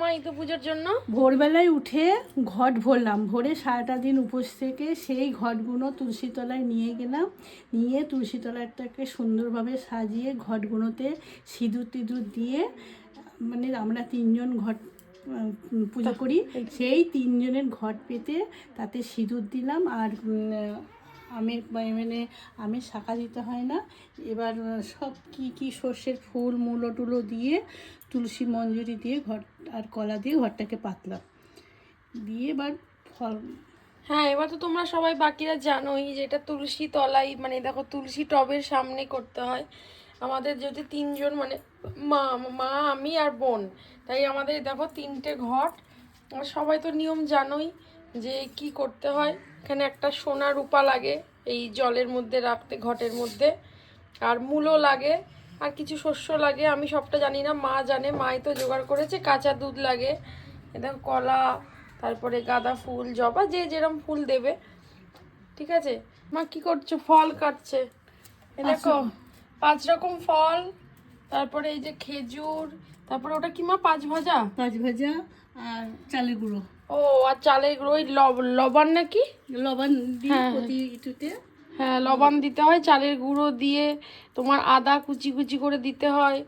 মা ইতু পুজোর জন্য? ভোরবেলায় উঠে ঘট ভরলাম। ভোরে সারাটা দিন উপোস থেকে সেই ঘটগুলো তুলসী তলায় নিয়ে গেলাম। নিয়ে তুলসী তলাটাকে সুন্দরভাবে সাজিয়ে ঘটগুলোতে সিঁদুর টিঁদুর দিয়ে মানে আমরা তিনজন ঘট পুজো করি। সেই তিনজনের ঘট পেতে তাতে সিঁদুর দিলাম আর আমের মানে আমের শাখা দিতে হয় না। এবার সব কি কি শস্যের ফুল, মূলো টুলো দিয়ে, তুলসী মঞ্জুরি দিয়ে ঘর, আর কলা দিয়ে ঘরটাকে পাতলাম। দিয়ে এবার ফল হ্যাঁ এবার তো তোমরা সবাই বাকিরা জানোই যে এটা তুলসী তলাই মানে দেখো তুলসী টবের সামনে করতে হয়। আমাদের যদি তিনজন মানে মা মা, আমি আর বোন, তাই আমাদের দেখো তিনটে ঘট সবাই তো নিয়ম জানোই যে কি করতে হয়? এখানে একটা সোনা রূপা লাগে এই জলের মধ্যে রাখতে ঘটের মধ্যে। আর মূলো লাগে আর কিছু শস্য লাগে আমি সবটা জানি না মা জানে মাই তো জোগাড় করেছে কাঁচা দুধ লাগে। এ দেখো কলা তারপরে গাঁদা ফুল জবা যে যেরকম ফুল দেবে। ঠিক আছে? মা কি করছ? ফল কাটছে। দেখো পাঁচ রকম ফল তারপরে এই যে খেজুর তারপরে ওটা কি মা পাঁচ ভাজা? পাঁচ ভাজা আর চালের গুঁড়ো। ও আর চালের গুঁড়ো, ওই লব- লবণ নাকি? লবণ দিয়ে হ্যাঁ, প্রতি ইটুতে হ্যাঁ লবণ দিতে হয় চালের গুঁড়ো দিয়ে তোমার আদা কুচি কুচি করে দিতে হয়।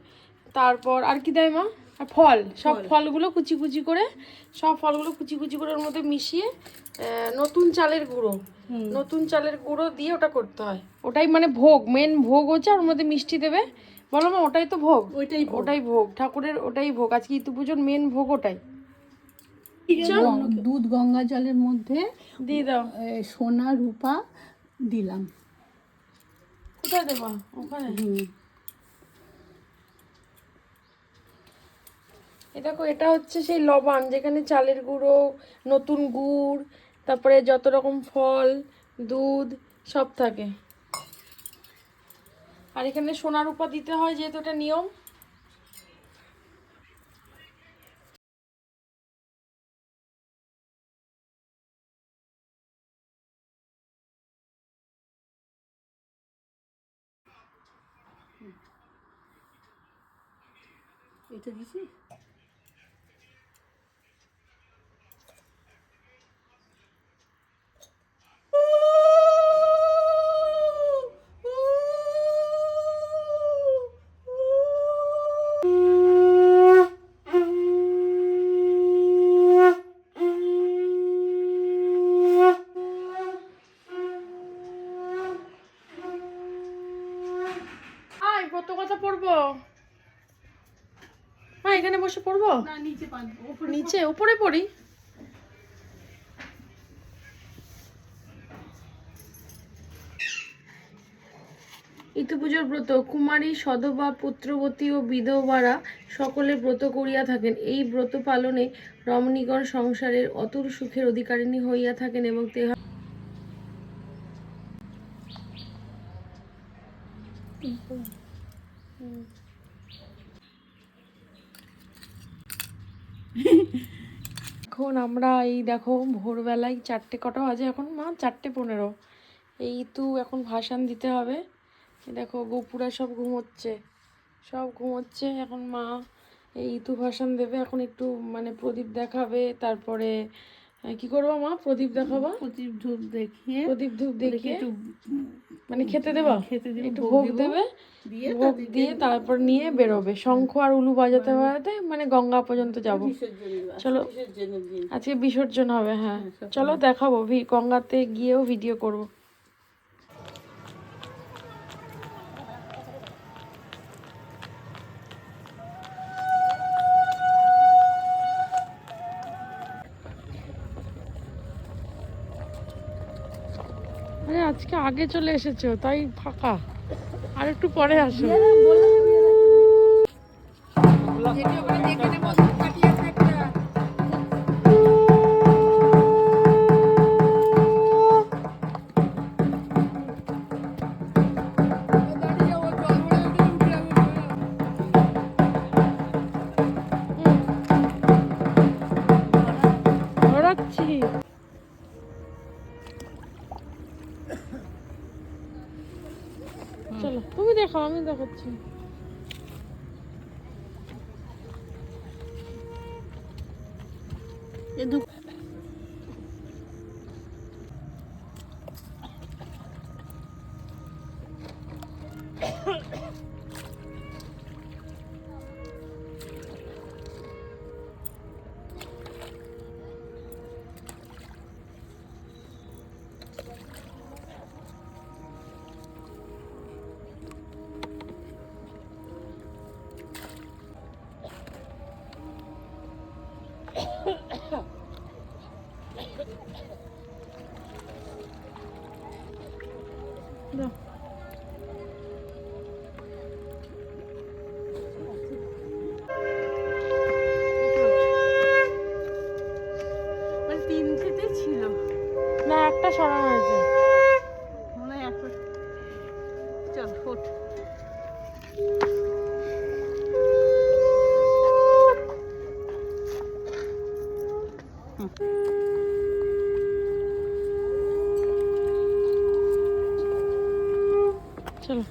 তারপর আর কি দেয় মা? আর ফল সব ফলগুলো কুচি কুচি করে সব ফলগুলো কুচি কুচি করে ওর মধ্যে মিশিয়ে নতুন চালের গুঁড়ো। নতুন চালের গুঁড়ো দিয়ে ওটা করতে হয়। ওটাই মানে ভোগ মেন ভোগ হচ্ছে আর ওর মধ্যে মিষ্টি দেবে। বলো মা ওটাই তো ভোগ? ওইটাই ওটাই ভোগ ঠাকুরের ওটাই ভোগ। আজকে ইতু পুজোর মেন ভোগ ওটাই। দুধ গঙ্গা জলের মধ্যে দিয়ে দাও। সোনা রূপা দিলাম। কোথায় দেবা? ওখানে? হুম। এ দেখো এটা হচ্ছে সেই লবণ যেখানে চালের গুঁড়ো নতুন গুড় তারপরে যত রকম ফল দুধ সব থাকে। আর এখানে সোনা রূপা দিতে হয় যেহেতু এটা নিয়ম। 이쪽이지? এখানে বসে পড়ব? নিচে উপরে পড়ি। ইতু পুজোর ব্রত কুমারী সধবা পুত্রবতী ও বিধবারা সকলে ব্রত করিয়া থাকেন। এই ব্রত পালনে রমণীগণ সংসারের অতুল সুখের অধিকারিণী হইয়া থাকেন এবং তেহা এখন আমরা এই দেখো ভোরবেলায় চারটে কটা বাজে এখন, মা? চারটে পনেরো। এই তো এখন ভাসান দিতে হবে। দেখো গোপুরা সব ঘুমোচ্ছে। সব ঘুমোচ্ছে এখন মা। এই ইতু ভাসান দেবে। এখন একটু মানে প্রদীপ দেখাবে। তারপরে কি করব মা? প্রদীপ দেখাবা। প্রদীপ ধূপ দেখিয়ে প্রদীপ ধূপ দেখিয়ে একটু মানে খেতে দেবা? খেতে দেবো, একটু ভোগ দেবে। ভোগ দিয়ে তারপর নিয়ে বেরোবে। শঙ্খ আর উলু বাজাতে বাজাতে মানে গঙ্গা পর্যন্ত যাব। চলো। আজকে বিসর্জন হবে হ্যাঁ। চলো দেখাবো। গঙ্গাতে গিয়েও ভিডিও করব। আজকে আগে চলে এসেছ তাই ফাঁকা। আর একটু পরে আসো চলো তুমি দেখো আমি দেখাচ্ছি। এ দু চলো।